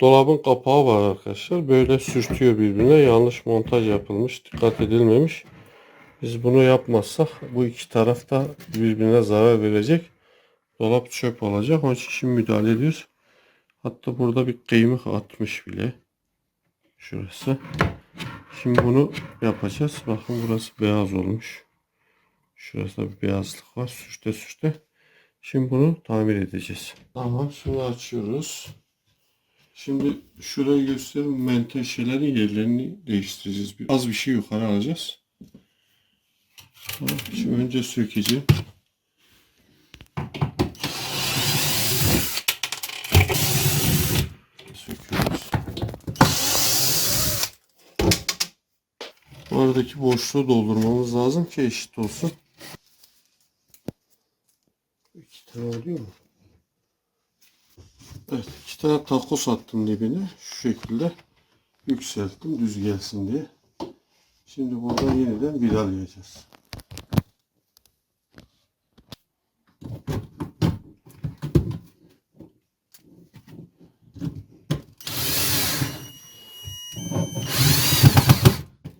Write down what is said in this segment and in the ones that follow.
Dolabın kapağı var arkadaşlar. Böyle sürtüyor birbirine. Yanlış montaj yapılmış. Dikkat edilmemiş. Biz bunu yapmazsak bu iki taraf da birbirine zarar verecek. Dolap çöp olacak. Onun için şimdi müdahale ediyoruz. Hatta burada bir kıymık atmış bile. Şurası. Şimdi bunu yapacağız. Bakın burası beyaz olmuş. Şurasında bir beyazlık var. Sürte sürte. Şimdi bunu tamir edeceğiz. Tamam şunu açıyoruz. Şimdi şurayı göstereyim. Menteşelerin yerlerini değiştireceğiz. Bir, az bir şey yukarı alacağız. Şimdi önce sökeceğim. Söküyoruz. Oradaki boşluğu doldurmamız lazım ki eşit olsun. İki tane oluyor mu? Evet, iki tane takos attım dibine. Şu şekilde yükselttim düz gelsin diye. Şimdi buradan yeniden vidalayacağız.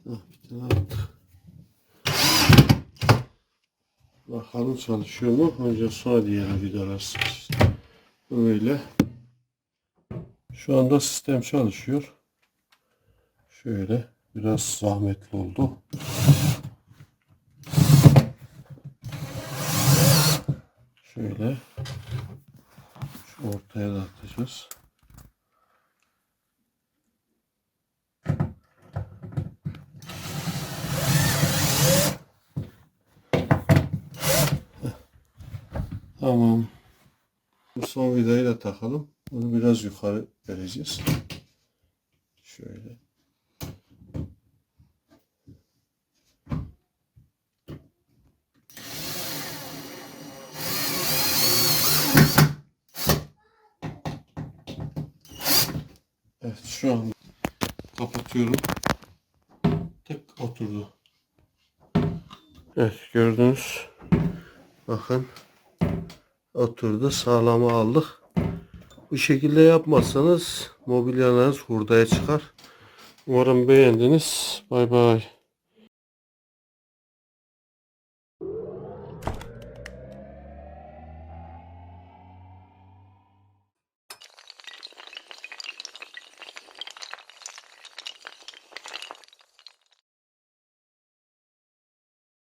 Ah. Bakalım çalışıyor mu? Önce sonra diğerini vidalarsın. Böyle. Şu anda sistem çalışıyor. Şöyle biraz zahmetli oldu. Şöyle şu ortaya da atacağız. Tamam. Bu son vidayı da takalım. Bunu biraz yukarı vereceğiz. Şöyle. Evet şu an kapatıyorum. Tık oturdu. Evet gördünüz. Bakın oturdu sağlama aldık. Bu şekilde yapmazsanız mobilyalarınız hurdaya çıkar. Umarım beğendiniz. Bay bay.